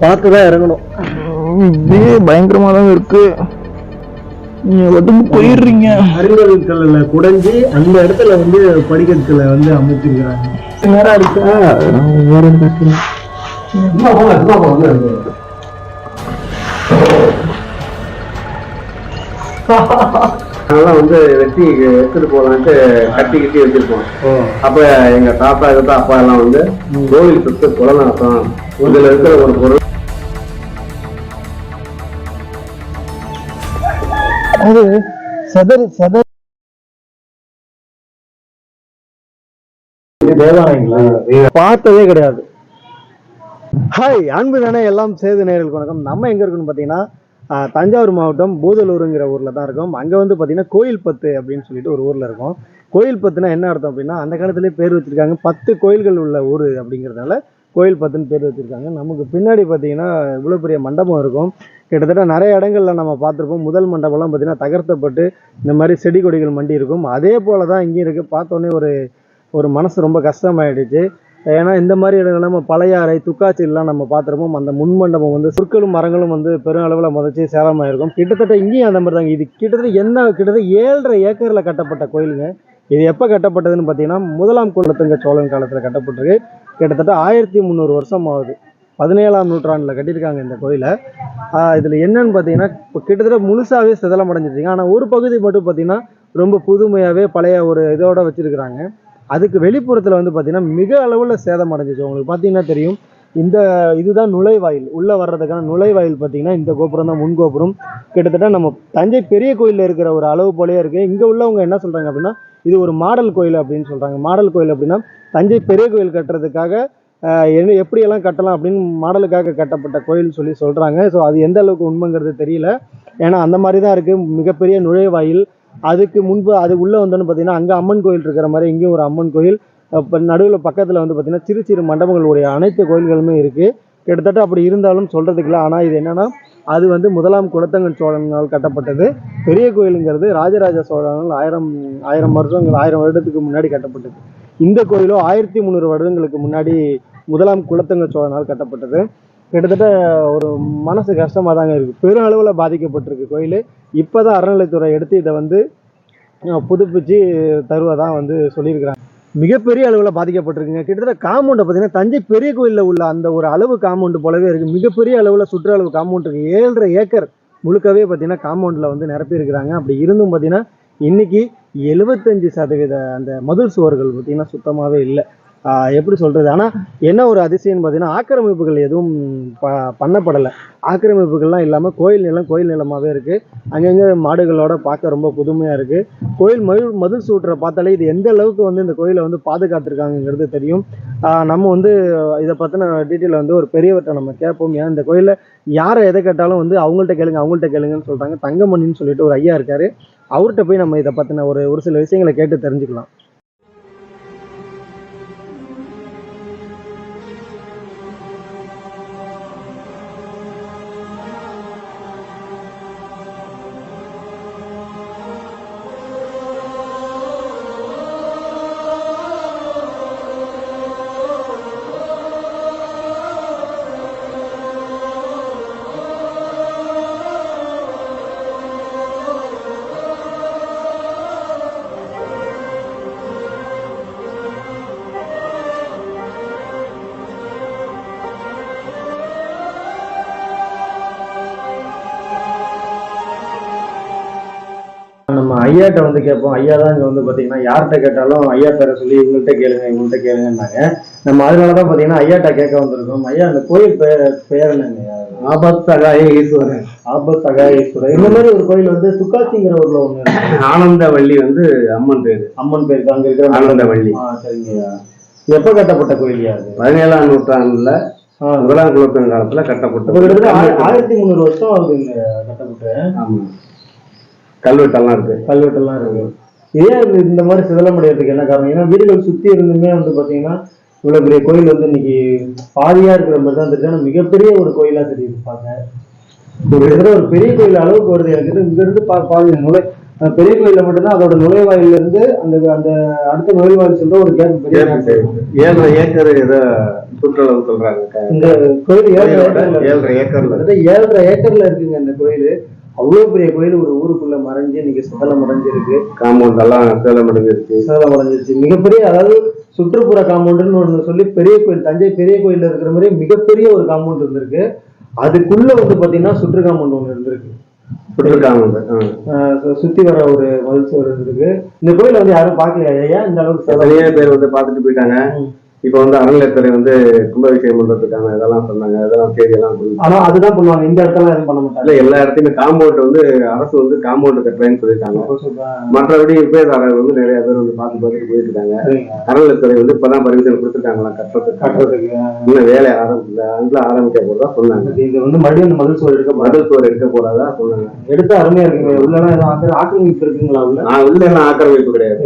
பார்த்து தான் இறங்கணும். இப்படியே பயங்கரமா தான் இருக்கு. நீங்க ஒதுங்க போயிடுறீங்க. அறிஞர்கள்ல குடைஞ்சி அந்த இடத்துல வந்து படிக்கட்டுல வந்து அமைச்சிருக்கிறாங்க. நேரம் அடிச்சா வேற பேசுறேன் அதெல்லாம் வந்து வெட்டி எடுத்துட்டு போகலான்ட்டு கட்டி கட்டி வச்சிருப்போம் அப்ப எங்க தாத்தா கிட்ட அப்பா எல்லாம் வந்து கோவில் சுத்து குளம் நடத்தம் இதுல இருக்கிற ஒரு பொருள் அது செதறி செதறி பார்த்ததே கிடையாது. ஹாய் அன்பு தானே எல்லாம் சேது நேர்களுக்கு வணக்கம். நம்ம எங்க இருக்குன்னு பார்த்தீங்கன்னா ஆஹ், தஞ்சாவூர் மாவட்டம் பூதலூருங்கிற ஊர்ல தான் இருக்கோம். அங்க வந்து பார்த்தீங்கன்னா கோயில் பத்து அப்படின்னு சொல்லிட்டு ஒரு ஊர்ல இருக்கோம். கோயில் பத்துனா என்ன அர்த்தம் அப்படின்னா அந்த காலத்திலே பேர் வச்சிருக்காங்க பத்து கோயில்கள் உள்ள ஊர் அப்படிங்கிறதுனால கோயில் பத்துன்னு பேர் வச்சிருக்காங்க. நமக்கு பின்னாடி பார்த்தீங்கன்னா இவ்வளோ பெரிய மண்டபம் இருக்கும். கிட்டத்தட்ட நிறைய இடங்களில் நம்ம பார்த்துருப்போம். முதல் மண்டபம்லாம் பார்த்திங்கன்னா தகர்த்தப்பட்டு இந்த மாதிரி செடி கொடிகள் மண்டி இருக்கும். அதே போல் தான் இங்கேயும் இருக்குது பார்த்தோன்னே ஒரு ஒரு மனசு ரொம்ப கஷ்டமாயிடுச்சு. ஏன்னா இந்த மாதிரி இடங்கள் நம்ம பழையாறை துக்காச்சிலாம் நம்ம பார்த்துருப்போம். அந்த முன் மண்டபம் வந்து சொற்களும் மரங்களும் வந்து பெரும் அளவில் முதச்சி சேதமாயிருக்கும் கிட்டத்தட்ட இங்கேயும் அந்த மாதிரி தாங்க இது கிட்டத்தட்ட என்ன கிட்டத்தட்ட ஏழரை ஏக்கரில் கட்டப்பட்ட கோயிலுங்க. இது எப்போ கட்டப்பட்டதுன்னு பார்த்தீங்கன்னா முதலாம் குலத்துங்க சோழன் காலத்தில் கட்டப்பட்டிருக்கு. கிட்டத்தட்ட ஆயிரத்தி முந்நூறு வருஷம் ஆகுது பதினேழாம் நூற்றாண்டில் கட்டியிருக்காங்க இந்த கோயிலை. இதில் என்னன்னு பார்த்தீங்கன்னா இப்போ கிட்டத்தட்ட முழுசாகவே சிதலம் அடைஞ்சிருச்சுங்க ஆனால் ஒரு பகுதி மட்டும் பார்த்தீங்கன்னா ரொம்ப புதுமையாகவே பழைய ஒரு இதோட வச்சுருக்குறாங்க. அதுக்கு வெளிப்புறத்தில் வந்து பார்த்தீங்கன்னா மிக அளவில் சேதம் அடைஞ்சிச்சு உங்களுக்கு பார்த்தீங்கன்னா தெரியும் இந்த இதுதான் நுழைவாயில். உள்ளே வர்றதுக்கான நுழைவாயில் பார்த்தீங்கன்னா இந்த கோபுரம் தான் முன் கோபுரம். கிட்டத்தட்ட நம்ம தஞ்சை பெரிய கோயிலில் இருக்கிற ஒரு அளவு போலயே இருக்குது இங்கே உள்ளவங்க என்ன சொல்கிறாங்க அப்படின்னா இது ஒரு மாடல் கோயில் அப்படின்னு சொல்கிறாங்க மாடல் கோயில் அப்படின்னா தஞ்சை பெரிய கோயில் கட்டுறதுக்காக என்ன எப்படியெல்லாம் கட்டலாம் அப்படின்னு மாடலுக்காக கட்டப்பட்ட கோயில் சொல்லி சொல்கிறாங்க ஸோ அது எந்த அளவுக்கு உண்மைங்கிறது தெரியல. ஏன்னா அந்த மாதிரி தான் இருக்குது மிகப்பெரிய நுழைவாயில். அதுக்கு முன்பு அது உள்ளே வந்தோன்னு பார்த்தீங்கன்னா அங்கே அம்மன் கோயில் இருக்கிற மாதிரி இங்கேயும் ஒரு அம்மன் கோயில். இப்போ நடுவில் பக்கத்தில் வந்து பார்த்திங்கன்னா சிறு சிறு மண்டபங்களுடைய அனைத்து கோயில்களுமே இருக்குது கிட்டத்தட்ட அப்படி இருந்தாலும் சொல்கிறதுக்கு இல்லை. ஆனால் இது என்னென்னா அது வந்து முதலாம் குலத்தங்கன் சோழனால் கட்டப்பட்டது. பெரிய கோயிலுங்கிறது ராஜராஜ சோழனால் ஆயிரம் ஆயிரம் வருஷங்கள் ஆயிரம் வருடத்துக்கு முன்னாடி கட்டப்பட்டது. இந்த கோயிலோ ஆயிரத்தி முந்நூறு வருடங்களுக்கு முன்னாடி முதலாம் குலத்தங்க சோழனால் கட்டப்பட்டது. கிட்டத்தட்ட ஒரு மனசு கஷ்டமாக தாங்க இருக்குது பெரும் அளவில் பாதிக்கப்பட்டிருக்கு கோயில். இப்போ தான் அறநிலைத்துறை எடுத்து இதை வந்து புதுப்பிச்சு தருவதாக வந்து சொல்லியிருக்கிறாங்க. மிகப்பெரிய அளவில் பாதிக்கப்பட்டிருக்குங்க. கிட்டத்தட்ட காம்பவுண்டை பார்த்தீங்கன்னா தஞ்சை பெரிய கோயிலில் உள்ள அந்த ஒரு அளவு காம்பவுண்டு போலவே இருக்குது மிகப்பெரிய அளவில் சுற்றளவு காம்பவுண்ட் இருக்குது ஏழரை ஏக்கர் முழுக்கவே பார்த்தீங்கன்னா காம்பவுண்டில் வந்து நிரப்பியிருக்கிறாங்க அப்படி இருந்தும் பார்த்தீங்கன்னா இன்றைக்கி எழுபத்தஞ்சு சதவீத அந்த மதில் சுவர்கள் பார்த்திங்கன்னா சுத்தமாகவே இல்லை. எப்படி சொல்கிறது ஆனால் என்ன ஒரு அதிசயம்னு பார்த்தீங்கன்னா ஆக்கிரமிப்புகள் எதுவும் ப பண்ணப்படலை. ஆக்கிரமிப்புகள்லாம் இல்லாமல் கோயில் நிலம் கோயில் நிலமாகவே இருக்குது அங்கங்கே மாடுகளோட பார்க்க ரொம்ப புதுமையாக இருக்குது கோயில் மயில் மதில் சூட்டுற பார்த்தாலே இது எந்த அளவுக்கு வந்து இந்த கோயிலை வந்து பாதுகாத்துருக்காங்கங்கிறது தெரியும். நம்ம வந்து இதை பற்றின டீட்டெயில் வந்து ஒரு பெரியவர்கிட்ட நம்ம கேட்போம். ஏன் இந்த கோயிலில் யாரை எதை கேட்டாலும் வந்து அவங்கள்ட்ட கேளுங்க அவங்கள்ட்ட கேளுங்கன்னு சொல்கிறாங்க தங்கமணின்னு சொல்லிட்டு ஒரு ஐயா இருக்கார். அவர்கிட்ட போய் நம்ம இதை பற்றின ஒரு ஒரு சில விஷயங்களை கேட்டு தெரிஞ்சுக்கலாம். ஐயாட்ட வந்து கேட்போம். ஐயா தான் இங்கே வந்து பார்த்தீங்கன்னா யார்கிட்ட கேட்டாலும் ஐயா பேரை சொல்லி இவங்கள்ட்ட கேளுங்க இவங்கள்ட்ட கேளுங்கன்னாங்க. நம்ம அதனால தான் பார்த்தீங்கன்னா ஐயாட்ட கேட்க வந்திருக்கோம். ஐயா அந்த கோயில் பேர் பேர் என்னங்க? ஆபத் சகாய ஈஸ்வரன். ஆபத் சகாயேஸ்வரர் இந்த மாதிரி ஒரு கோயில் வந்து துக்காச்சிங்கிற ஊர்ல ஒன்று ஆனந்தவள்ளி வந்து அம்மன் பேரு. அம்மன் பேருக்கு அங்க இருக்கிற ஆனந்தவள்ளி ஆ சரிங்கய்யா எப்போ கட்டப்பட்ட கோயில்யா அது? பதினேழாம் நூற்றாண்டுல முதலாம் குலத்தின் காலத்துல அப்ப கட்டப்பட்ட கிட்டத்தட்ட ஆய- கல்வெட்டு. ஆயிரத்தி முந்நூறு வருஷம் ஆகுதுங்க கட்டப்பட்டு. ஆமா கல்வெட்டெல்லாம் இருக்கு. கல்வெட்டெல்லாம் இருக்கு. ஏன் இந்த மாதிரி சிதலம் அடைகிறதுக்கு என்ன காரணம்? ஏன்னா வீடுகள் சுத்தி இருந்துமே வந்து பாத்தீங்கன்னா இவ்வளவு பெரிய கோயில் வந்து இன்னைக்கு பாதியா இருக்கிற மாதிரி தான் தெரியுது. ஆனா மிகப்பெரிய ஒரு கோயிலா தெரியுது பாக்க ஒரு இடத்துல ஒரு பெரிய கோயில் அளவுக்கு வருது. எனக்கு இங்க இருந்து பா பாருங்க நுழை பெரிய கோயில்ல மட்டும்தான் அதோட நுழைவாயில இருந்து அந்த அந்த அடுத்த நுழைவாயில் சொல்ற ஒரு கேப் பெரிய. ஏழரை ஏக்கர் ஏதோ சுற்றுலா சொல்றாங்க. இந்த கோயில் ஏழரை ஏக்கர்ல. ஏழரை ஏக்கர்ல. ஏழரை ஏக்கர்ல இருக்குங்க இந்த கோயில். அவ்வளவு பெரிய கோயில் ஒரு ஊருக்குள்ள மறைஞ்சு இன்னைக்கு சதலம் அடைஞ்சிருக்கு காம்பவுண்ட் எல்லாம் சேலம் அடைஞ்சிருச்சு சதலம் அடைஞ்சிருச்சு. மிகப்பெரிய அதாவது சுற்றுப்புற காம்பவுண்டுன்னு ஒண்ணு சொல்லி பெரிய கோயில் தஞ்சை பெரிய கோயில்ல இருக்கிற மாதிரி மிகப்பெரிய ஒரு காம்பவுண்ட் இருந்திருக்கு. அதுக்குள்ள வந்து பாத்தீங்கன்னா சுற்று காம்பவுண்ட் ஒண்ணு இருந்திருக்கு. சுத்தி வர ஒரு மதில் சுவர் இருந்திருக்கு இந்த கோயிலை வந்து யாரும் பார்க்கலையா ஐயா? இந்த அளவுக்கு நிறைய பேர் வந்து பார்த்துட்டு போயிட்டாங்க. இப்ப வந்து அறநிலையத்துறை வந்து கும்பாபிஷேகம் பண்றதுக்கான இதெல்லாம் சொன்னாங்க. இதெல்லாம் செய்தி எல்லாம் கொடுத்து ஆனா அதுதான் பண்ணுவாங்க. இந்த இடத்துல எதுவும் பண்ண மாட்டாங்க. இல்ல எல்லா இடத்துலயுமே காம்பவுண்ட் வந்து அரசு வந்து காம்பவுண்ட் கட்டுறேன்னு சொல்லியிருக்காங்க. மற்றபடி உபயோகதாரர் வந்து நிறைய பேர் வந்து பார்த்து பார்த்துட்டு போயிட்டு இருக்காங்க. அறநிலையத்துறை வந்து இப்பதான் பர்மிஷன் கொடுத்துருக்காங்களாம் கட்டுறதுக்கு. கட்டுறதுக்கு இன்னும் வேலை ஆரம்பிக்கல அதுல ஆரம்பிக்க போறதா சொன்னாங்க. இது வந்து மறுபடியும் அந்த மதில் சுவர் எடுக்க மதில் சுவர் எடுக்க போறதா சொன்னாங்க. எடுத்து அருமையா இருக்குங்க ஆக்கிர- ஆக்கிரமிப்பு இருக்குங்களா உள்ள? உள்ள எல்லாம் ஆக்கிரமிப்பு கிடையாது.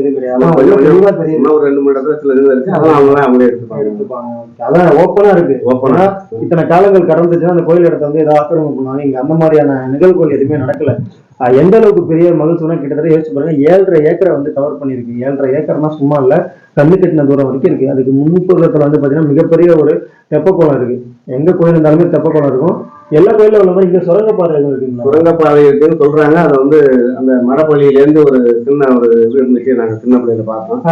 உள்ள ஒரு ரெண்டு மூணு இடத்துல சில இது இருக்கு. அதெல்லாம் அவங்களே அவங்களே எடுத்துப்பாங்க. அதான் ஓப்பனா இருக்கு. ஓப்பனா இத்தனை காலங்கள் கடந்துச்சுன்னா அந்த கோயில் இடத்த வந்து ஏதாவது ஆக்கிரமிப்பு பண்ணுவாங்க இங்க அந்த மாதிரியான நிகழ்வுகள் எதுவுமே நடக்கல. எந்த அளவுக்கு பெரிய மகிழ்ச்சினா கிட்டத்தட்ட யோசிச்சு பாருங்க ஏழரை ஏக்கரை வந்து கவர் பண்ணிருக்கு. ஏழரை ஏக்கர்னா சும்மா இல்ல. கண்ணு கட்டின தூரம் வரைக்கும் இருக்கு. அதுக்கு முன்புறத்துல வந்து பாத்தீங்கன்னா மிகப்பெரிய ஒரு தெப்பக்குளம் இருக்கு. எங்க கோயில் இருந்தாலுமே தெப்பக்குளம் இருக்கும். எல்லா கோயிலும் உள்ள மாதிரி இங்க சுரங்கப்பாதை இருக்குங்களா? சுரங்கப்பாதை இருக்குன்னு சொல்றாங்க. அதை வந்து அந்த மடப்பள்ளியில இருந்து ஒரு சின்ன ஒரு இது இருந்துச்சு. நாங்க சின்ன பிள்ளையில பார்த்தோம்.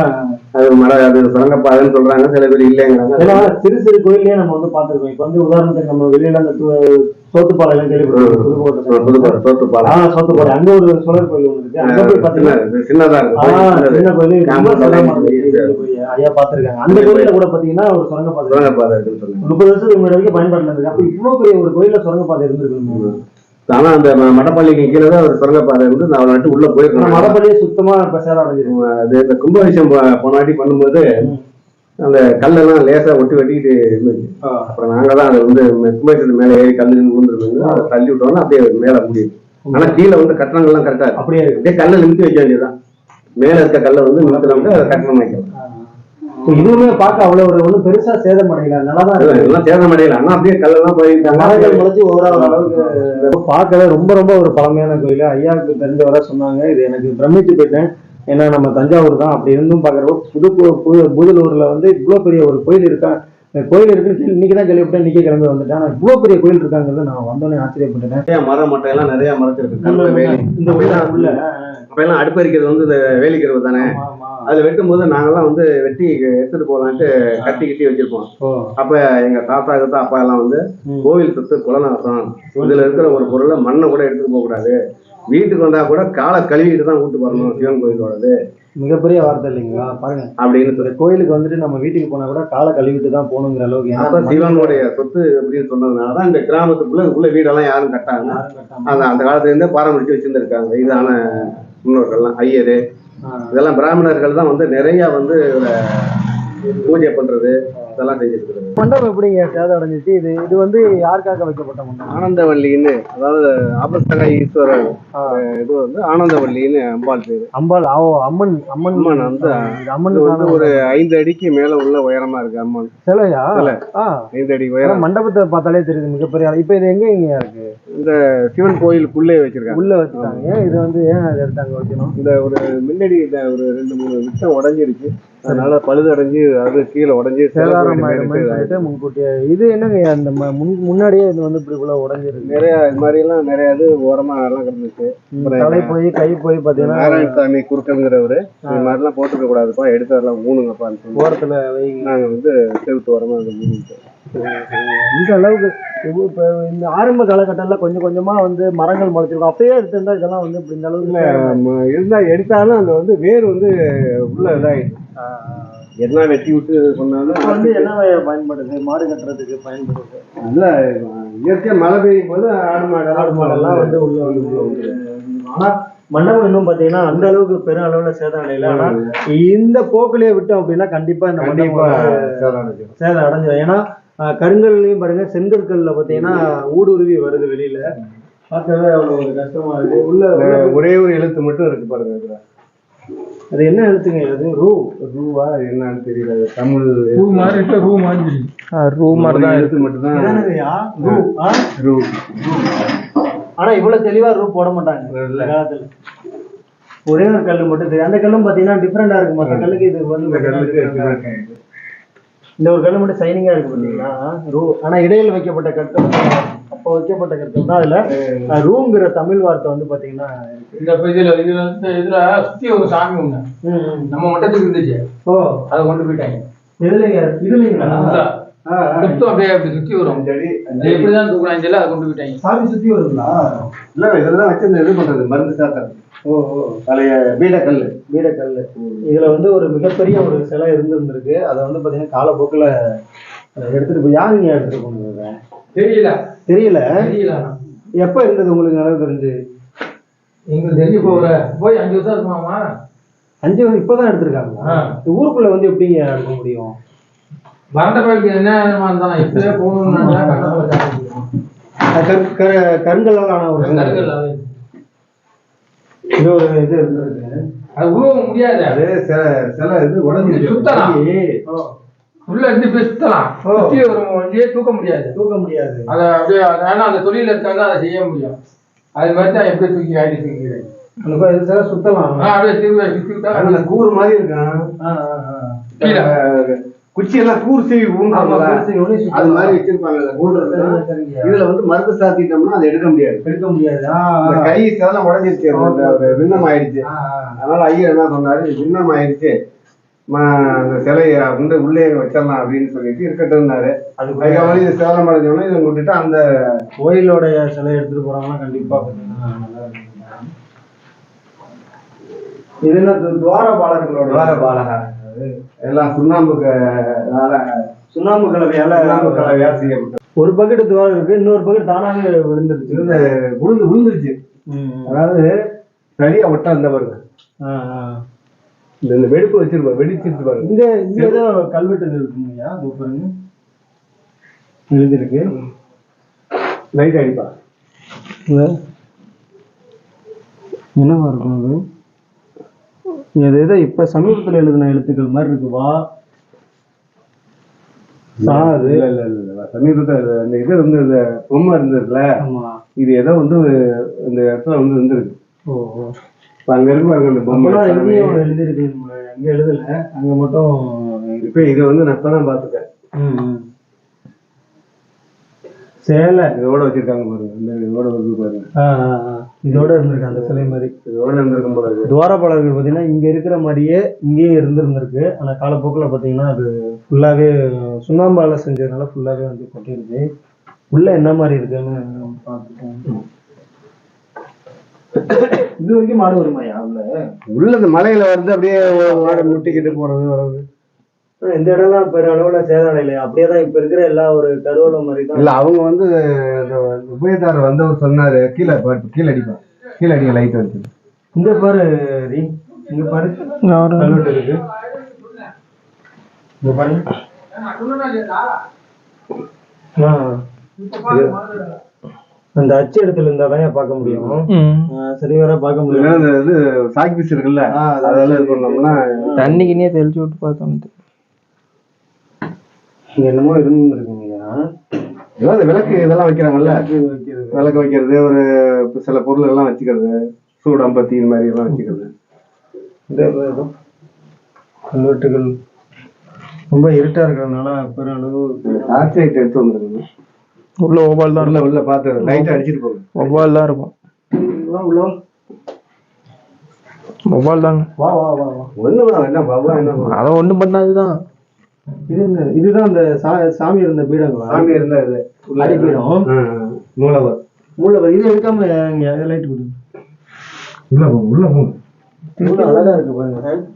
அது மட அது சுரங்கப்பாதைன்னு சொல்றாங்க. சில பேர் இல்லைங்கிறாங்க. சிறு சிறு கோயிலே நம்ம வந்து பார்த்திருக்கோம். இப்ப வந்து உதாரணத்துக்கு நம்ம வெளியில அந்த சோத்துப்பாளையம் கேள்விப்பட்டிருக்கோம் புதுக்கோட்டை புதுப்பாறை தோத்துப்பாறை ஆ சோத்துப்பாறை அங்க ஒரு சோழர் கோயில் ஒன்று இருக்கு. அங்க போய் பாத்தீங்கன்னா சின்ன- சின்னதா இருக்கு. சின்ன கோயில்? ஐயா பாத்திருக்காங்க. அந்த கோயில்ல கூட பாத்தீங்கன்னா ஒரு. சுரங்கப்பாதை இருக்குன்னு சொன்னாங்க முப்பது வருஷத்துக்கு முன்னாடி வரைக்கும் பயன்பாட்டுல இருக்கு அப்ப இவ்வளவு பெரிய ஒரு கோயில்ல சுரங்கப்பாதை இருந்திருக்கு ஆனா அந்த மடப்பள்ளிக்கு கீழே தான் ஒரு சுரங்கப்பாதை இருந்து நான் நட்டு உள்ள போயிருக்கேன். மடப்பள்ளியே சுத்தமா இப்ப சேதம் அடைஞ்சிருக்கு அது இந்த கும்பாபிஷேகம் பண்ணும்போது. அந்த கல்லெல்லாம் லேசா ஒட்டி வெட்டிக்கிட்டு இருந்துச்சு. அப்புறம் நாங்க தான் அதை வந்து கும்பாபிஷேகத்து மேல ஏறி கல்லு விழுந்துருந்தோம் அதை தள்ளி விட்டோம்னா அப்படியே மேல முடியும் ஆனா கீழே வந்து கட்டணங்கள்லாம் கரெக்டா இருக்கு. அப்படியே இருக்கு. அப்படியே கல்லை நிறுத்தி வைக்க வேண்டியதுதான். மேல இருக்க கல்லை வந்து நிறுத்தினோம்னா அதை கட்டணம் வைக்கலாம். இதுவுமே பார்க்க அவ்வளவு ஒரு ஒண்ணும் பெருசா சேதம் அடையல. நல்லாதான் இருக்கு. எல்லாம் சேதம் அடையல. ஆனா அப்படியே கல்லெல்லாம் போயிருக்காங்க மரங்கள் முளைச்சு ஓவரால் அளவுக்கு பார்க்கவே ரொம்ப ரொம்ப ஒரு பழமையான கோயில். ஐயாவுக்கு தெரிஞ்சவரை சொன்னாங்க. இது எனக்கு பிரமிச்சு போயிட்டேன் ஏன்னா நம்ம தஞ்சாவூர் தான். அப்படி இருந்தும் பார்க்குறப்போ புது புது பூதலூர்ல வந்து இவ்வளோ பெரிய ஒரு கோயில் இருக்கா கோயில் இருக்குன்னு இன்னைக்கு தான் கேள்விப்பட்டேன் இன்னைக்கே கிளம்பி வந்துட்டேன். ஆனால் இவ்வளோ பெரிய கோயில் இருக்காங்கிறது நான் வந்தோடனே ஆச்சரியப்பட்டுட்டேன். நிறைய மரம் எல்லாம் நிறைய மரத்திருக்கு இந்த உள்ள உள்ள அப்ப எல்லாம் அடுப்பறிக்கிறது வந்து இந்த வேலிக்கிறது தானே. அதுல வெட்டும் போது நாங்கெல்லாம் வந்து வெட்டி எடுத்துட்டு போலான்ட்டு கட்டி கட்டி வச்சிருப்போம். அப்ப எங்க தாத்தா கிட்ட அப்பா எல்லாம் வந்து. கோவில் சுத்து குலநாசம் இதுல இருக்கிற ஒரு பொருளை மண்ணை கூட எடுத்துட்டு போக கூடாது வீட்டுக்கு வந்தா கூட காலை கழுவிட்டு தான் வீட்டுக்கு வரணும் சிவன் கோயிலோடது. மிகப்பெரிய வார்த்தை இல்லைங்களா? பாருங்க. அப்படின்னு சொல்லி. கோயிலுக்கு வந்துட்டு நம்ம வீட்டுக்கு போனா கூட காலை கழுவிட்டு தான் போகணுங்கிற அளவுக்கு அப்ப சிவனுடைய சொத்து அப்படின்னு சொன்னதுனாலதான் இந்த கிராமத்துக்குள்ள இதுக்குள்ள வீடெல்லாம் யாரும் கட்டாங்க கட்டாம- அந்த காலத்துல இருந்தே பாரம்பரிச்சு வச்சிருந்திருக்காங்க. இதான முன்னோர்கள்லாம் ஐயரு. இதெல்லாம் பிராமணர்கள் தான் வந்து நிறைய வந்து பூஜை பண்றது. இதெல்லாம் இருக்காங்க மண்டபம் எப்படிங்க? சேதம் அடைஞ்சிச்சு. இது இது வந்து யாருக்காக வைக்கப்பட்ட மண்டபம்? ஆனந்தவல்லின்னு அதாவது ஆபஸ்தக ஈஸ்வரர் இது வந்து ஆனந்தவல்லின்னு அம்பாள் பேரு. அம்பாள் ஆவோ அம்மன் அம்மன். அம்மன் வந்து இது அம்மன் வந்து ஒரு ஐந்து அடிக்கு மேல உள்ள உயரமா இருக்கு அம்மன். சிலையா? சிலை. ஐந்து அடி உயரம். மண்டபத்தை பார்த்தாலே தெரியுது மிகப்பெரிய. இப்ப இது எங்க இங்க இருக்கு? சிவன் கோயிலுக்குள்ளே வச்சிருக்காங்க. உள்ள ஏன் இது வந்து ஏன் அதை எடுத்தாங்க வைக்கணும்? இந்த ஒரு முன்னாடி இந்த ஒரு ரெண்டு மூணு விட்டம் உடஞ்சிருச்சு. அதனால பழுதடைஞ்சு அது கீழே உடஞ்சி சேதாரம் ஆயிடுமே? முன்கூட்டியே. இது என்னங்க அந்த முன் முன்னாடியே இது வந்து இப்படி இவ்வளவு உடஞ்சிருக்கு? நிறைய இது மாதிரி எல்லாம் நிறைய இது ஓரமா எல்லாம் கிடந்துச்சு. தலை போய் கை போய் பாத்தீங்கன்னா நாராயணசாமி குறுக்கங்கிறவரு இது மாதிரிலாம் போட்டுக்க கூடாதுப்பா எடுத்து மூணுங்கப்பான்னு சொல்லி ஓரத்துல நாங்க வந்து செவுத்து ஓரமா அந்த மூணு இந்த அளவுக்கு இது இப்ப இந்த ஆரம்ப காலகட்டத்துல கொஞ்சம் கொஞ்சமா வந்து மரங்கள் முளைச்சிருக்கும். அப்பயே எடுத்திருந்தா இதெல்லாம் வந்து இப்படி இந்த அளவுக்கு இல்ல இருந்தா எடுத்தாலும் அந்த வந்து வேர் வந்து உள்ள இதாயிடுச்சு எல்லாம் வெட்டி விட்டு சொன்னாலும் வந்து என்ன பயன்படுது? மாடு கட்டுறதுக்கு பயன்படுது. இல்ல இயற்கையா மழை பெய்யும் போது ஆடு மாடு ஆடு மாடெல்லாம் வந்து உள்ள வந்து ஆனா மண்டபம் இன்னும் பாத்தீங்கன்னா அந்த அளவுக்கு பெரும் அளவுல சேதம் அடையல. ஆனா இந்த போக்கிலே விட்டோம் அப்படின்னா கண்டிப்பா இந்த மண்டபம் சேதம் அடைஞ்சிடும் ஏன்னா கருங்கல்லையும் பாருங்க செங்கற்கல்ல பாத்தீங்கன்னா ஊடுருவி வருது வெளியில. பார்க்கவே அவ்வளவு ஒரு கஷ்டமா இருக்கு. உள்ள ஒரே ஒரு எழுத்து மட்டும் இருக்கு பாருங்க இதுல அது என்ன எழுத்துங்க? அது ரூ. ரூவா அது என்னன்னு தெரியல தமிழ் ரூ மாதிரி இருக்கு ரூ மாதிரி. ரூ மாதிரி தான் எழுத்து மட்டும் தான்? ரூ. ஆ? ரூ. ஆனா இவ்வளவு தெளிவா ரூ போட மாட்டாங்க காலத்துல. ஒரே ஒரு கல்லு மட்டும் தெரியும். அந்த கல்லும் பாத்தீங்கன்னா டிஃப்ரெண்டா இருக்கு. மற்ற கல்லுக்கு இது வந்து இந்த ஒரு கல்லு மட்டும் சைனிங்கா இருக்கு பாத்தீங்களா ரூ ஆனா இடையில வைக்கப்பட்ட கற்கள் அப்போ வைக்கப்பட்ட கற்கள் தான் அதுல ரூங்கிற தமிழ் வார்த்தை வந்து பாத்தீங்கன்னா. இந்த இதுல இதுல வந்து இதுல சுத்தி ஒரு சாமி ஒண்ணு. நம்ம மட்டத்துக்கு இருந்துச்சு. ஓ. அதை கொண்டு போயிட்டாங்க. இதுலங்க இதுலங்களா. சுத்தம் அப்படியே அப்படி சுத்தி வரும். எப்படிதான் தூக்குறாங்க தெரியல அதை கொண்டு போயிட்டாங்க சாமி சுத்தி வருங்களா? இல்ல இதெல்லாம் வச்சு இது பண்றது மருந்து சாத்தம் ஓ ஓ. பழைய பீடக்கல் வீடக்கல் இதுல வந்து ஒரு மிகப்பெரிய ஒரு சிலை இருந்திருந்திருக்கு. அதை வந்து பாத்தீங்கன்னா காலப்போக்குல எடுத்துட்டு போய் யாருங்க எடுத்துட்டு போனது? தெரியல. தெரியல. தெரியல. எப்ப இருந்தது உங்களுக்கு நல்லா தெரிஞ்சு? எங்களுக்கு தெரிஞ்சு போகிற போய் அஞ்சு வருஷம் இருக்குமாமா? அஞ்சு வருஷம் இப்பதான். இந்த ஊருக்குள்ள வந்து எப்படிங்க எடுக்க முடியும்? வறண்ட கோயிலுக்கு என்ன இருந்தாலும் இப்படியே போகணும்னா கண்ணை போய் கரு- கரு- கருங்கல்லால் ஆன ஒரு. இது. ஒரு இது அது உருவ முடியாது. அது சில சில இது உடஞ்சிருச்சு சுத்தலாம். உள்ள இருந்து ஓ. சுத்தி வரும் வண்டியே தூக்க முடியாது. தூக்க முடியாது. அதை அப்படியே அதனால அந்த தொழில இருக்காங்க அதை செய்ய முடியும். அது மாதிரி தான் எப்படி தூக்கி ஆடி தூக்கிறேன் சுத்தலாம். அப்படியே திரும்ப கூறு மாதிரி இருக்கான் குச்சி எல்லாம் கூறு செய்வி ஆமா, ஊன்றாங்கல்ல, கூறு செய்வி ஊனி சுத்தலாம். அது மாதிரி வச்சிருப்பாங்க. இதுல வந்து மருந்து சாத்திட்டோம்னா அதை எடுக்க முடியாது. எடுக்க முடியாது. கை செதலாம் உடஞ்சிருச்சு விண்ணம் ஆயிடுச்சு. அதனால ஐயர் என்ன சொன்னாரு? விண்ணம் ஆயிடுச்சு அந்த சிலையை வந்து உள்ளே வச்சிடலாம் அப்படின்னு சொல்லிட்டு இருக்கட்டும்னாரு அது அதுக்கப்புறம் இது சேலம் அடைஞ்சோடனே இதை விட்டுட்டு அந்த கோயிலோடைய சிலை எடுத்துட்டு போறாங்கன்னா கண்டிப்பா. இது என்ன து- துவாரபாலகர்களோட துவார பாலகா எல்லாம் அதனால சுண்ணாம்பு கலவையால சுண்ணாம்பு கலவையா செய்யப்பட்டது. ஒரு பக்கெட் துவாரம் இருக்கு இன்னொரு பக்கெட் தானாவே விழுந்துருச்சு. இருந்த விழுந்து விழுந்துருச்சு. அதாவது சரியா ஒட்டா இந்த பாருங்க. இந்த வெடிப்பு வச்சிருப்பாரு வெடிச்சிட்டு பாருங்க. இங்க இங்க ஏதோ கல்வெட்டு இருக்குங்கய்யா பாருங்க. எழுதிருக்கு லைட் அடிப்பா. என்னவா இருக்கும் அது? இது ஏதோ இப்ப சமீபத்துல எழுதின எழுத்துக்கள் மாதிரி இருக்கு வா சா அது. இல்ல இல்ல இல்ல, சமீபத்துல இது- இந்த இது வந்து இந்த பொம்மை இருந்ததுல. ஆமா. இது ஏதோ வந்து இந்த இடத்துல வந்து இருந்திருக்கு. ஓ இப்ப அங்க இருக்கு பாருங்க இந்த பொம்மை. எழுதிருக்கு எங்க எழுதல. அங்க மட்டும் இப்ப இதை வந்து நான் இப்பதான் பாத்துட்டேன் ம், ம். சேலை. இதோட வச்சிருக்காங்க பாருங்க. இந்த இதோட வந்து பாருங்க. இதோட இருந்திருக்கு அந்த சிலை மாதிரி. இதோட இருந்திருக்கும் போல இருக்கு. துவாரபாலகர்கள் பார்த்தீங்கன்னா இங்க இருக்கிற மாதிரியே இங்கேயும் இருந்திருந்திருக்கு. ஆனா காலப்போக்கில் பார்த்தீங்கன்னா அது ஃபுல்லாவே சுண்ணாம்பால செஞ்சதுனால ஃபுல்லாவே வந்து கொட்டிருக்கு உள்ள என்ன மாதிரி இருக்குன்னு பார்த்துக்கோங்க இது வரைக்கும் மாடு வருமாயா உள்ள? உள்ள இந்த மலையில வந்து அப்படியே மாடு முட்டிக்கிட்டு போறது வர்றது. இந்த இடம்லாம் பெரிய அளவுல சேதம் இல்லையா? அப்படியே தான் இப்ப இருக்கிற எல்லா ஒரு கருவலை மாதிரி தான். இல்ல அவங்க வந்து இந்த உபயதாரர் வந்தவர் சொன்னாரு கீழே பாரு, கீழே அடிப்பான் கீழே அடிக்க லைட் வச்சு இங்க பாரு ரி இங்க பாரு. கல்வெட்டு இருக்கு. இங்க பாரு. அந்த அச்சு இடத்துல இருந்தா தான் பார்க்க முடியும்? சரி வர பார்க்க முடியும் இது சாக்கி பீஸ் இருக்குல்ல அதெல்லாம் இது பண்ணோம்னா தண்ணிக்குனே தெளிச்சு விட்டு பார்த்தோம் இங்க என்னமோ இருந்துருக்குங்கய்யா ஏதோ இந்த விளக்கு இதெல்லாம் வைக்கிறாங்கல்ல? விளக்கு வைக்கிறது. ஒரு சில பொருள் எல்லாம் வச்சுக்கிறது சூடம்பத்தி இந்த மாதிரி எல்லாம் வச்சுக்கிறது. கல்வெட்டுகள். ரொம்ப இருட்டா இருக்கிறதுனால பெருளவு டார்ச் லைட் எடுத்து வந்துருக்கணும் உள்ள ஒவ்வால் தான் உள்ள உள்ள பார்த்து லைட் அடிச்சிட்டு போகும் ஒவ்வால் தான் இருக்கும். வா உள்ள? வா. ஒவ்வால் தாங்க. வா வா வா வா. ஒண்ணு என்ன பாபா என்ன? அதை ஒண்ணும் பண்ணாதுதான். இது என்ன? இதுதான் அந்த சா- சாமி இருந்த பீடங்களா? சாமி இருந்தா இது. அடிப்பீடம் மூலவர். மூலவர். இது எடுக்காம இங்க லைட் கொடுங்க. உள்ள போகும் உள்ள இவ்வளவு அழகா இருக்கு பாருங்க.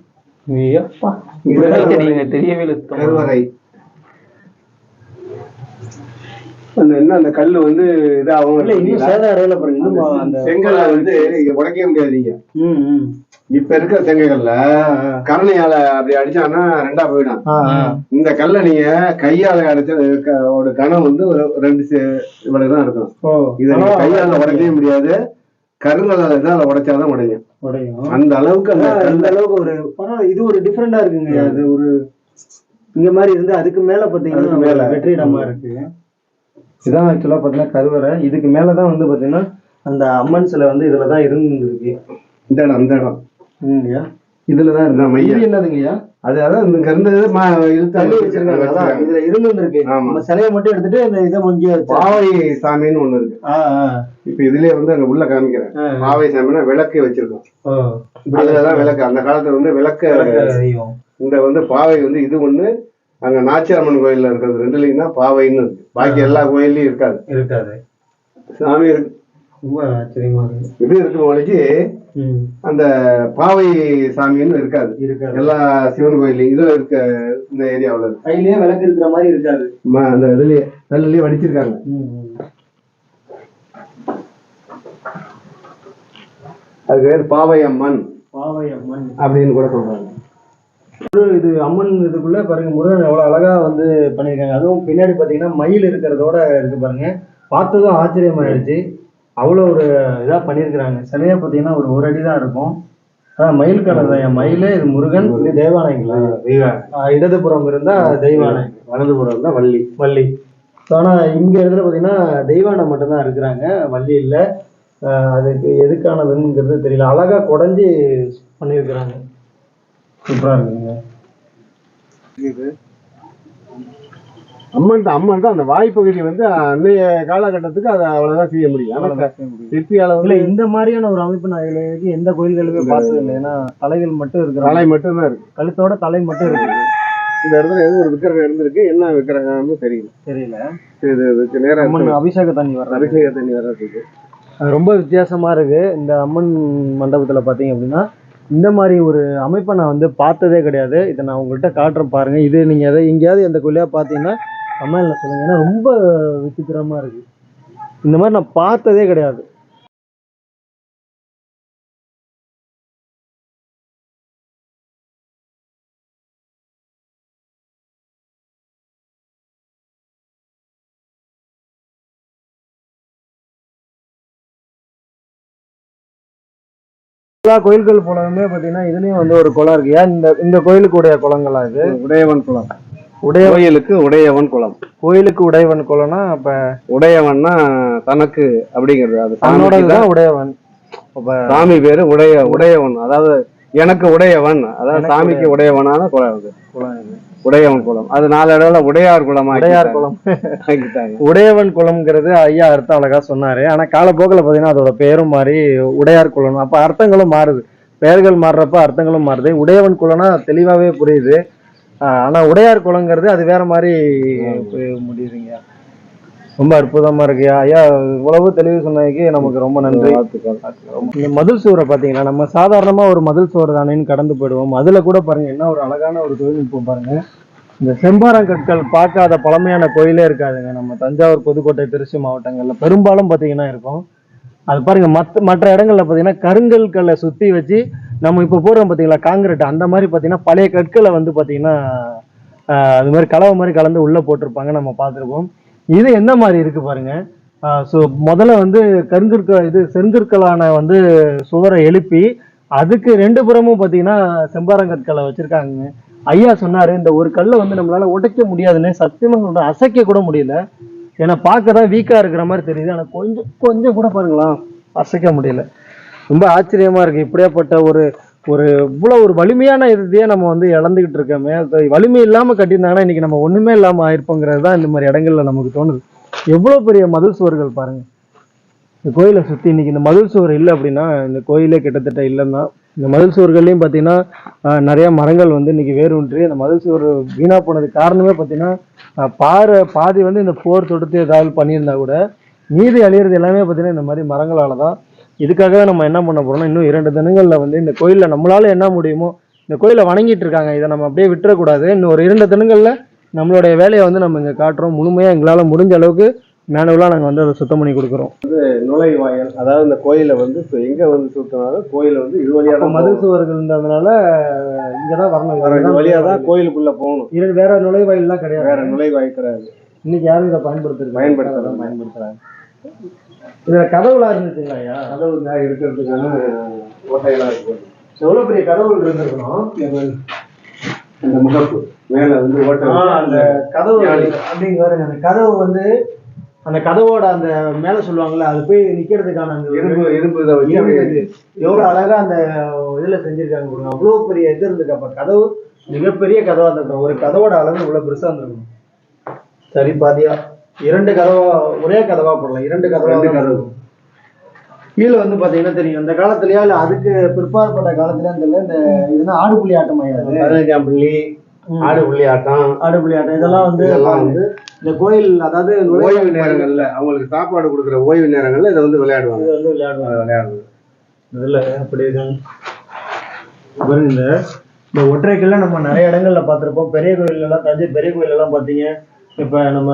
நீங்க தெரியவே இல்லை. கருவறை. அந்த என்ன அந்த கல்லு வந்து இதாகும் இல்ல இன்னும் சேதம் அடையில பாருங்க. செங்கல்ல வந்து உடைக்கவே முடியாது நீங்க. இப்ப இருக்கிற செங்கல்ல கரணையால அப்படி அடிச்சான்னா ரெண்டா போயிடும். இந்த கல்லை நீங்க கையால அடிச்ச ஒரு கணம் வந்து ஒரு ரெண்டு இவ்வளவுதான் இருக்கும். இதை கையால உடைக்கவே முடியாது. கருங்கல்லால தான் அதை உடைச்சாதான் உடையும். உடையும். அந்த அளவுக்கு அந்த இந்த அளவுக்கு ஒரு இது ஒரு டிஃபரெண்டா இருக்குங்க. அது ஒரு இங்க மாதிரி இருந்து அதுக்கு மேல பாத்தீங்கன்னா. வெற்றிடமா இருக்கு. இதான் ஆக்சுவலா பாத்தீங்கன்னா கருவறை. இதுக்கு மேலதான் வந்து பாத்தீங்கன்னா அந்த அம்மன் சிலை வந்து இதுலதான் இருந்திருக்கு. இந்த இடம் அந்த இடம். ம் இதுலதான் இருந்தா இது மையம். என்னதுங்கய்யா? அது அதான் வச்சிருக்காங்க. அதான் இதுல ஆமா. நம்ம சிலையை மட்டும் எடுத்துட்டு இந்த இதை இங்கே பாவை சாமின்னு ஒண்ணு இருக்கு. இப்ப இதுலயே வந்து அங்க உள்ள காமிக்கிறேன். பாவை சாமின்னா விளக்கு வச்சிருக்கோம். அதுலதான் விளக்கு. அந்த காலத்துல வந்து விளக்க இந்த வந்து பாவை வந்து இது ஒண்ணு அங்க நாச்சியம்மன் கோயில்ல இருக்கிறது ரெண்டுலயும் தான் பாவைன்னு இருக்கு. பாக்கி எல்லா கோயில்லயும் இருக்காது. இருக்காது. சாமி இருக்கு. ரொம்ப ஆச்சரியமா இருக்கு. இது இருக்கு ஒழிச்சு ம். அந்த பாவை சாமின்னு இருக்காது. இருக்காது. எல்லா சிவன் கோயிலையும் இதுல இருக்க இந்த ஏரியாவுல இருக்கு. கையிலேயே விளக்கு இருக்கிற மாதிரி இருக்காது. அந்த இதுலயே கல்லுலயே வடிச்சிருக்காங்க. அது பேர் பாவை அம்மன் பாவை அம்மன் அப்படின்னு கூட சொல்றாங்க. இது அம்மன் இதுக்குள்ள பாருங்க முருகன் எவ்வளவு அழகா வந்து பண்ணியிருக்காங்க. அதுவும் பின்னாடி பாத்தீங்கன்னா மயில் இருக்கிறதோட இருக்கு பாருங்க. பார்த்ததும் ஆச்சரியமாயிடுச்சு. அவ்வளோ ஒரு இதா பண்ணியிருக்கிறாங்க. சிலையா பாத்தீங்கன்னா ஒரு ஒரு அடி தான் இருக்கும். ஆஹ் மயில் கலர் தான். மயில் இது முருகன் இது தேவாலயங்களா? ஆஹ் இடதுபுறம் இருந்தா தெய்வானை வலதுபுறம் தான் வள்ளி. வள்ளி. ஸோ ஆனால் இங்க இடத்துல பாத்தீங்கன்னா தெய்வானை மட்டும்தான் இருக்கிறாங்க. வள்ளி இல்லை. அதுக்கு எதுக்கானதுங்கிறது தெரியல. அழகா குடஞ்சி பண்ணியிருக்கிறாங்க. சூப்பரா இருக்குங்க அம்மன் அம்மன் தான் அந்த வாய்ப்பகுதி வந்து அன்னைய காலகட்டத்துக்கு அதை அவ்வளவுதான் செய்ய முடியும். ஆனா இல்ல வந்து இந்த மாதிரியான ஒரு அமைப்பு நான் இதுல வரைக்கும் எந்த கோயில்களுமே பார்த்தது இல்லை. ஏன்னா தலைகள் மட்டும் இருக்கிற தலை மட்டும்தான் இருக்கு. கழுத்தோட தலை மட்டும் இருக்கு. இந்த இடத்துல ஏதோ ஒரு விக்கிரகம் இருந்திருக்கு என்ன விக்கிரகம்னு தெரியல. தெரியல. இது இதுக்கு நேரம் அம்மன் அபிஷேக தண்ணி வர்றது. அபிஷேக தண்ணி வர்றதுக்கு. அது ரொம்ப வித்தியாசமா இருக்கு. இந்த அம்மன் மண்டபத்துல பாத்தீங்க அப்படின்னா இந்த மாதிரி ஒரு அமைப்பை நான் வந்து பார்த்ததே கிடையாது. இதை நான் உங்கள்கிட்ட காட்டுறேன் பாருங்கள் இது நீங்கள் எதை எங்கேயாவது எந்த கோயிலையாக பார்த்தீங்கன்னா கமெண்ட்ல சொல்லுங்கள் ஏன்னா ரொம்ப விசித்திரமாக இருக்குது இந்த மாதிரி நான் பார்த்ததே கிடையாது. எல்லா கோயில்கள் போலவுமே பார்த்தீங்கன்னா இதுலயும் வந்து ஒரு குளம் இருக்கு. ஏன் இந்த இந்த கோயிலுக்குடைய குளங்களா இது? உடையவன் குளம். உடைய கோயிலுக்கு உடையவன் குளம். கோயிலுக்கு உடையவன் குளம்னா அப்ப உடையவன்னா தனக்கு அப்படிங்கிறது. அது தன்னோட உடையவன். சாமி பேரு உடைய உடையவன். அதாவது எனக்கு உடையவன் அதாவது சாமிக்கு உடையவனான இது. உடையவன் குளம் அது நாலு இடத்துல உடையார் குளமா உடையார் குளம் உடையவன் குளம்ங்கிறது ஐயா அர்த்தம் அழகா சொன்னாரு. ஆனா காலப்போக்கில் பார்த்தீங்கன்னா அதோட பேரும் மாறி உடையார் குளம் அப்ப அர்த்தங்களும் மாறுது. பெயர்கள் மாறுறப்ப அர்த்தங்களும் மாறுது. உடையவன் குளம்னா தெளிவாவே புரியுது. ஆனா உடையார் குளங்கிறது அது வேற மாதிரி முடியுதுங்க ரொம்ப அற்புதமா இருக்குயா ஐயா இவ்வளவு தெளிவு சொன்னதுக்கு நமக்கு ரொம்ப நன்றி. இந்த மதில் சுவரை பாத்தீங்கன்னா நம்ம சாதாரணமா ஒரு மதில் சுவர் தானேன்னு கடந்து போயிடுவோம். அதுல கூட பாருங்க என்ன ஒரு அழகான ஒரு தொழில்நுட்பம் பாருங்க. இந்த செம்பாரங்கற்கள் பார்க்காத பழமையான கோயிலே இருக்காதுங்க. நம்ம தஞ்சாவூர் புதுக்கோட்டை திருச்சி மாவட்டங்கள்ல பெரும்பாலும் பாத்தீங்கன்னா இருக்கும். அது பாருங்க மத்த மற்ற இடங்கள்ல பாத்தீங்கன்னா கருங்கற்களை சுத்தி வச்சு நம்ம இப்ப போடுறோம் பாத்தீங்களா காங்கிரீட். அந்த மாதிரி பாத்தீங்கன்னா பழைய கற்களை வந்து பாத்தீங்கன்னா ஆஹ் அது மாதிரி கலவை மாதிரி கலந்து உள்ள போட்டிருப்பாங்க. நம்ம பார்த்துருப்போம். இது என்ன மாதிரி இருக்கு பாருங்க? ஸோ முதல்ல வந்து கருங்கற்க இது செங்கற்களான வந்து சுவரை எழுப்பி அதுக்கு ரெண்டு புறமும் பார்த்தீங்கன்னா செம்பாரங்கற்களை வச்சிருக்காங்க ஐயா சொன்னாரு இந்த ஒரு கல்லை வந்து நம்மளால உடைக்க முடியாதுன்னு சத்தியமாக சொல்றேன். அசைக்க கூட முடியல. ஏன்னா பார்க்க தான் வீக்கா இருக்கிற மாதிரி தெரியுது. ஆனால் கொஞ்சம் கொஞ்சம் கூட பாருங்களேன் அசைக்க முடியல. ரொம்ப ஆச்சரியமா இருக்கு. இப்படியாப்பட்ட ஒரு ஒரு இவ்வளோ ஒரு வலிமையான இதையே நம்ம வந்து இழந்துக்கிட்டு இருக்கோமே. வலிமை இல்லாமல் கட்டியிருந்தாங்கன்னா இன்றைக்கி நம்ம ஒன்றுமே இல்லாமல் ஆயிருப்போங்கிறது தான் இந்த மாதிரி இடங்கள்ல நமக்கு தோணுது. எவ்வளோ பெரிய மதில் சுவர்கள் பாருங்கள் இந்த கோயிலை சுற்றி இன்னைக்கு இந்த மதில் சுவர் இல்லை அப்படின்னா இந்த கோயிலே கிட்டத்தட்ட இல்லைன்னா இந்த மதில் சுவர்கள்லையும் பார்த்தீங்கன்னா நிறையா மரங்கள் வந்து இன்னைக்கு வேரூன்றி அந்த மதில் சுவர் வீணாக போனதுக்கு காரணமே பார்த்தீங்கன்னா பாறை பாதி வந்து இந்த போர் தொடுத்து ஏதாவது பண்ணியிருந்தா கூட மீதி அழியிறது எல்லாமே பார்த்தீங்கன்னா இந்த மாதிரி மரங்களால் தான் இதுக்காக நம்ம என்ன பண்ண போறோம்னா இன்னும் இரண்டு தினங்கள்ல வந்து இந்த கோயில்ல நம்மளால என்ன முடியுமோ இந்த கோயிலை வணங்கிட்டு இருக்காங்க. இதை நம்ம அப்படியே விட்டுறக்கூடாது. இன்னும் ஒரு இரண்டு தினங்கள்ல நம்மளுடைய வேலையை வந்து நம்ம இங்க காட்டுறோம். முழுமையா எங்களால முடிஞ்ச அளவுக்கு மேனுவலா நாங்க வந்து அதை சுத்தம் பண்ணி கொடுக்குறோம். நுழைவாயல். அதாவது இந்த கோயிலை வந்து இப்ப எங்க வந்து சுத்தினாலும் கோயிலை வந்து இது வழியா அப்ப தான் மதில் சுவர்கள் இருந்ததுனால இங்கதான் வரணும். போகணும். இதுதான் இது வழியா தான் கோயிலுக்குள்ள போகணும். இது வேற நுழைவாயில்லாம் கிடையாது. வேற நுழைவாய் கிடையாது. இன்னைக்கு யாரும் இதை பயன்படுத்துறது பயன்படுத்துறது இல்ல. இதுல கதவுலாம் இருந்துச்சுங்களா ஐயா? கதவு தான் இருக்கிறதுக்கான ஓட்டையெல்லாம் இருக்கு. எவ்வளவு பெரிய கதவுகள் இருந்திருக்கணும்? இந்த முகப்பு மேல வந்து ஓட்டை அந்த கதவு. அப்படிங்க பாருங்க அந்த கதவு வந்து அந்த கதவோட அந்த மேல சொல்லுவாங்கல்ல அது போய் நிக்கிறதுக்கான அந்த இரும்பு இரும்பு இதை வச்சு எவ்வளவு அழகா அந்த இதுல செஞ்சிருக்காங்க பாருங்க. அவ்வளவு பெரிய இது இருந்திருக்கு. அப்ப கதவு மிகப்பெரிய கதவா இருந்திருக்கும். ஒரு கதவோட அளவு இவ்வளவு பெருசா இருந்திருக்கும். சரி பாதியா இரண்டு கதவா ஒரே கதவா போடலாம். இரண்டு கதவா கதவு. கீழே வந்து பாத்தீங்கன்னா தெரியும். இந்த காலத்துலயா இல்ல அதுக்கு பிற்பாற்பட்ட காலத்துலயா தெரியல. இந்த இதுனா ஆடுபுலி ஆட்டம் ஆயாது பதினஞ்சாம் புள்ளி ஆடு புள்ளி ஆட்டம். ஆடுபுலி ஆட்டம். இதெல்லாம் வந்து இதெல்லாம் வந்து இந்த கோயில் அதாவது ஓய்வு நேரங்கள்ல அவங்களுக்கு சாப்பாடு கொடுக்குற ஓய்வு நேரங்கள்ல இதை வந்து விளையாடுவாங்க. இது வந்து விளையாடுவாங்க. விளையாடுவாங்க. இதுல அப்படி இந்த இந்த நம்ம நிறைய இடங்கள்ல பார்த்திருப்போம். பெரிய கோயில் எல்லாம் தஞ்சை பெரிய கோயில் எல்லாம் பாத்தீங்க இப்ப நம்ம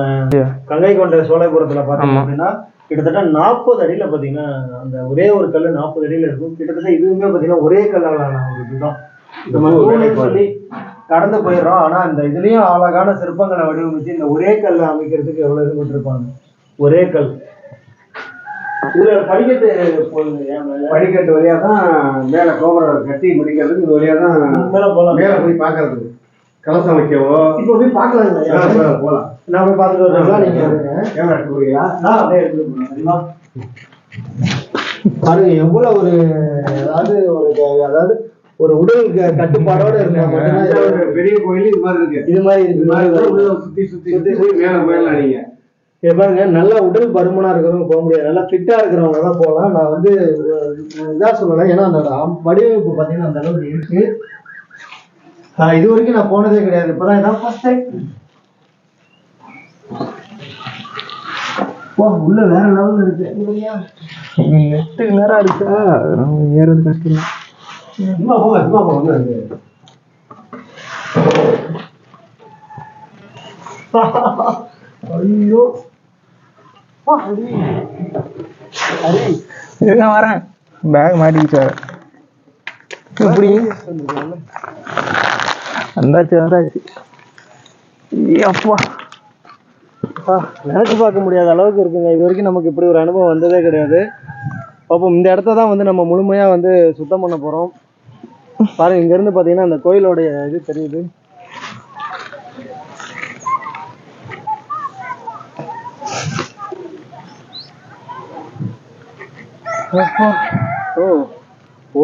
கங்கை கொண்ட சோழபுரத்துல ஆமா. அப்படின்னா கிட்டத்தட்ட நாற்பது அடியில பாத்தீங்கன்னா அந்த ஒரே ஒரு கல்லு நாற்பது அடியில இருக்கும். கிட்டத்தட்ட இதுவுமே பாத்தீங்கன்னா ஒரே கல்லாலான ஒரு இதுதான் நம்ம சொல்லி கடந்து போயிடுறோம். ஆனா இந்த இதுலயும் அழகான சிற்பங்களை வடிவமைச்சு இந்த ஒரே கல்லை அமைக்கிறதுக்கு எவ்வளவு இது பண்ணிருப்பாங்க? ஒரே கல். இதுல படிக்கட்டு? படிக்கட்டு வழியா தான் மேல கோபுரம் கட்டி முடிக்கிறதுக்கு இது வழியா தான் மேல போலாம். மேல போய் பாக்குறதுக்கு கலசம் வைக்கவோ? இப்போ போய் போலாம், போலாம். நான் போய் பார்த்துட்டு வரீங்களா நீங்க வருங்க. கேமரா எடுத்து போறீங்களா நான் அப்படியே எடுத்துட்டு போறேன் பாருங்க எவ்வளவு ஒரு அதாவது ஒரு அதாவது ஒரு உடல் கட்டுப்பாடோட ஒரு பெரிய கோயில் இது மாதிரி இருக்கு. இது மாதிரி இருக்கு இது மாதிரி சுத்தி சுத்தி சுத்தி போய் மேல போயிடலாம் நீங்க பாருங்க நல்லா உடல் பருமனா இருக்கிறவங்க போக முடியாது. நல்லா ஃபிட்டா இருக்கிறவங்க தான் போகலாம். நான் வந்து இதா சொல்லல. ஏன்னா அந்த வடிவமைப்பு பாத்தீங்கன்னா அந்த அளவுக்கு இருக்கு. இது வரைக்கும் நான் போனதே கிடையாது. இப்பதான் இதான் ஃபர்ஸ்ட் டைம் வா உள்ள வேற லெவல்ல இருக்கு. இல்லையா நெட்டு நேரம் இருக்கா நம்ம ஏறது கஷ்டம். சும்மா போங்க சும்மா போங்க ஐயோ. வரேன். பேக் மாட்டிக்கிச்சு வேற. எப்படி? வந்தாச்சு வந்தாச்சு. அப்பா நினைச்சு பார்க்க முடியாத அளவுக்கு இருக்குங்க. இது வரைக்கும் நமக்கு இப்படி ஒரு அனுபவம் வந்ததே கிடையாது. அப்போ இந்த இடத்த தான் வந்து நம்ம முழுமையா வந்து சுத்தம் பண்ண போறோம். பாருங்க இங்க இருந்து பாத்தீங்கன்னா அந்த கோயிலோடைய இது தெரியுது. ஓ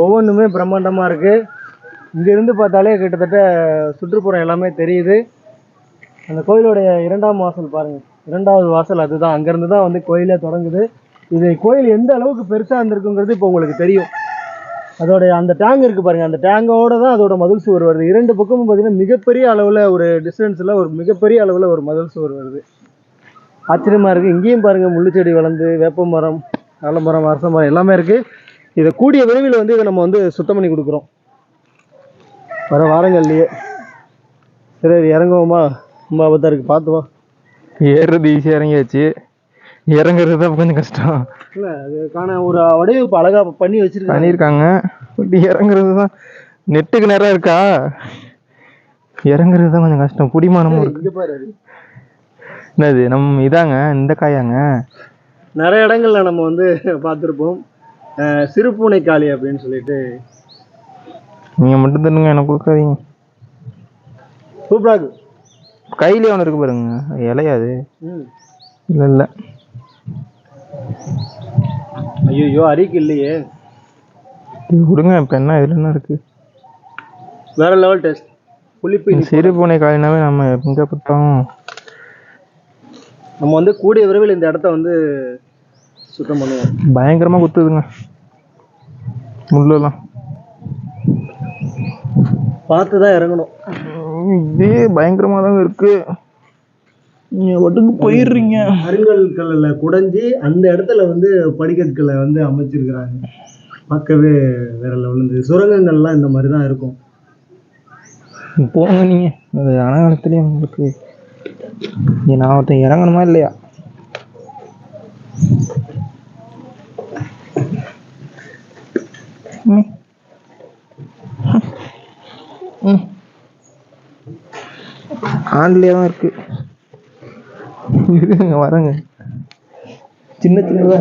ஒவ்வொன்றுமே பிரம்மாண்டமா இருக்கு. இங்கேருந்து பார்த்தாலே கிட்டத்தட்ட சுற்றுப்புறம் எல்லாமே தெரியுது. அந்த கோயிலுடைய இரண்டாம் வாசல் பாருங்கள் இரண்டாவது வாசல் அதுதான். அங்கேருந்து தான் வந்து கோயிலே தொடங்குது. இது கோயில் எந்த அளவுக்கு பெருசாக இருந்திருக்குங்கிறது இப்போ உங்களுக்கு தெரியும். அதோடைய அந்த டேங்க் இருக்குது பாருங்கள் அந்த டேங்கோட தான் அதோட மதில் சுவர் வருது. இரண்டு பக்கமும் பார்த்தீங்கன்னா மிகப்பெரிய அளவில் ஒரு டிஸ்டன்ஸில் ஒரு மிகப்பெரிய அளவில் ஒரு மதில் சுவர் வருது. ஆச்சரியமாக இருக்குது இங்கேயும் பாருங்கள் முள்ளு செடி வளர்ந்து வேப்ப மரம் ஆலமரம் அரச மரம் எல்லாமே இருக்குது இதை கூடிய விரைவில் வந்து இதை நம்ம வந்து சுத்தம் பண்ணி கொடுக்குறோம். வர வாரங்கள்லயே. சரி இறங்குவோமா? ரொம்ப ஆபத்தா இருக்கு. பார்த்து வா. ஏறுறது ஈஸியாக இறங்கியாச்சு. இறங்குறது தான் கொஞ்சம் கஷ்டம். இல்ல அதுக்கான ஒரு வடிவமைப்பு அழகா பண்ணி வச்சிருக்காங்க. பண்ணியிருக்காங்க. பட் இறங்குறது தான் நெட்டுக்கு நேரம் இருக்கா? இறங்குறது தான் கொஞ்சம் கஷ்டம். புடிமானமும் இருக்கு. என்னது நம்ம இதாங்க? இந்த காயாங்க? நிறைய இடங்கள்ல நம்ம வந்து பார்த்துருப்போம். சிறுபூனை காளி அப்படின்னு சொல்லிட்டு நீங்கள் மட்டும் தருங்க எனக்கு கொடுக்காதீங்க. சூப்பரா இருக்கு கையிலே ஒன்று இருக்கு பாருங்க இலையாது. இல்லை இல்லை. ஐயோ அரிக்கு இல்லையே. கொடுங்க இப்போ என்ன இதில் என்ன இருக்கு? வேற லெவல் டேஸ்ட் புளிப்பு. சிறு பூனை காயினாவே நம்ம எங்கே பார்த்தோம் நம்ம வந்து கூடிய விரைவில் இந்த இடத்த வந்து சுத்தம் பண்ணுவோம். பயங்கரமா குத்துதுங்க. முள்ளெல்லாம். பார்த்து தான் இறங்கணும். இதே பயங்கரமா தாங்க இருக்கு. நீங்க ஒட்டுக்கு போயிடுறீங்க. கருங்கற்கல்ல குடைஞ்சி அந்த இடத்துல வந்து படிக்கற்களை வந்து அமைச்சிருக்கிறாங்க. பார்க்கவே வேற லெவல் இந்த சுரங்கங்கள்லாம் இந்த மாதிரி தான் இருக்கும். போங்க நீங்க. அது அனகாலத்துலயே உங்களுக்கு நான் ஒருத்தன் இறங்கணுமா இல்லையா? ம். ம். ஆன்லயே தான் இருக்கு இருங்க வரேங்க. சின்ன சின்னதா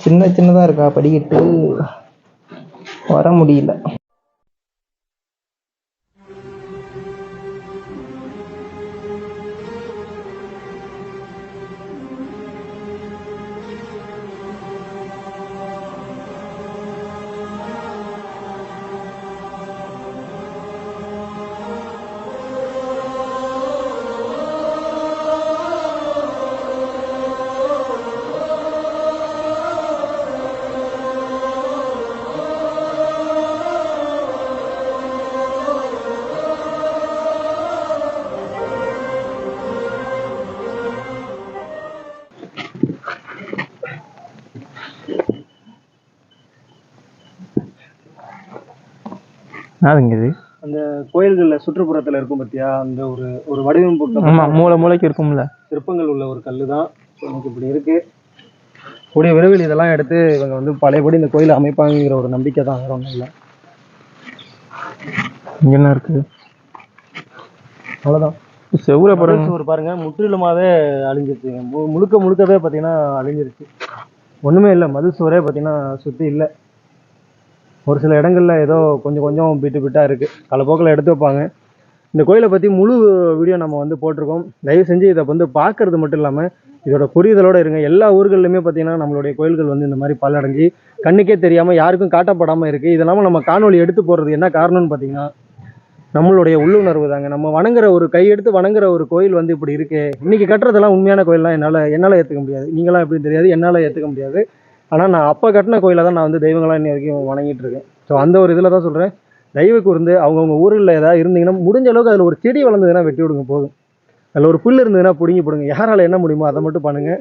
சின்ன சின்னதா இருக்கா? படிக்கட்டு. வர முடியல. அதுங்க இது அந்த கோயில்களில் சுற்றுப்புறத்தில் இருக்கும் பார்த்தியா அந்த ஒரு ஒரு வடிவமைப்பு ஆமா மூளை மூளைக்கு இருக்கும்ல. சிற்பங்கள் உள்ள ஒரு கல் தான் எனக்கு இப்படி இருக்கு. கூடிய விரைவில் இதெல்லாம் எடுத்து இவங்க வந்து பழையபடி இந்த கோயிலை அமைப்பாங்கிற ஒரு நம்பிக்கை தான் வேற ஒன்றும் இல்லை. இங்க என்ன இருக்கு? அவ்வளோதான் செவ்வரை சுவர் பாருங்க. முற்றிலுமாவே அழிஞ்சிருச்சு. முழுக்க முழுக்கவே பார்த்தீங்கன்னா அழிஞ்சிருச்சு. ஒண்ணுமே இல்லை. சுவரே பார்த்தீங்கன்னா சுத்தி இல்லை. ஒரு சில இடங்களில் ஏதோ கொஞ்சம் கொஞ்சம் பிட்டு பிட்டாக இருக்குது காலப்போக்கில் எடுத்து வைப்பாங்க. இந்த கோயிலை பற்றி முழு வீடியோ நம்ம வந்து போட்டிருக்கோம். தயவு செஞ்சு இதை வந்து பார்க்கறது மட்டும் இல்லாமல் இதோட புரிதலோடு இருங்க. எல்லா ஊர்கள்லையுமே பார்த்தீங்கன்னா நம்மளுடைய கோயில்கள் வந்து இந்த மாதிரி பல்லடைஞ்சு கண்ணுக்கே தெரியாமல் யாருக்கும் காட்டப்படாமல் இருக்குது இதெல்லாமல் நம்ம காணொலி எடுத்து போடுறது என்ன காரணம்னு பார்த்தீங்கன்னா நம்மளுடைய உள்ளுணர்வு தாங்க. நம்ம வணங்குற ஒரு கையெடுத்து வணங்குற ஒரு கோயில் வந்து இப்படி இருக்கு. இன்னைக்கு கட்டுறதெல்லாம் உண்மையான கோயில்லாம் என்னால் என்னால் ஏற்றுக்க முடியாது. நீங்களாம் எப்படின்னு தெரியாது. என்னால் ஏற்றுக்க முடியாது. ஆனால் நான் அப்போ கட்டின கோயிலை தான் நான் வந்து தெய்வங்களாம் இன்னி வரைக்கும் வணங்கிட்டு இருக்கேன் ஸோ அந்த ஒரு இதில் தான் சொல்கிறேன் தெய்வ கூர்ந்து அவங்கவுங்க ஊரில் ஏதாவது இருந்தீங்கன்னா முடிஞ்ச அளவுக்கு அதில் ஒரு செடி வளர்ந்ததுன்னா வெட்டி விடுங்க போதும். அதில் ஒரு புல் இருந்ததுன்னா பிடுங்கி போடுங்க. யாரால் என்ன முடியுமோ அதை மட்டும் பண்ணுங்கள்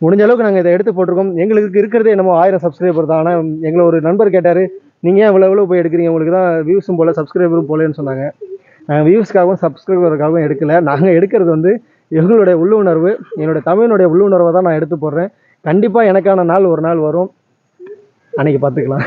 முடிஞ்ச அளவுக்கு நாங்கள் இதை எடுத்து போட்டிருக்கோம். எங்களுக்கு இருக்கிறதே என்னமோ ஆயிரம் சப்ஸ்கிரைபர் தான். ஆனால் எங்களை ஒரு நண்பர் கேட்டார் நீங்கள் ஏன் இவ்வளோ எவ்வளோ போய் எடுக்கிறீங்க? உங்களுக்கு தான் வியூஸும் போல சப்ஸ்கிரைபரும் போலேன்னு சொன்னாங்க. நாங்கள் வியூஸ்க்காகவும் சப்ஸ்கிரைபருக்காகவும் எடுக்கலை. நாங்கள் எடுக்கிறது வந்து எங்களுடைய உள்ளுணர்வு என்னுடைய தமிழனுடைய உள்ளுணர்வை தான் நான் எடுத்து போடுறேன். கண்டிப்பாக எனக்கான நாள் ஒரு நாள் வரும். அன்னைக்கு பார்த்துக்கலாம்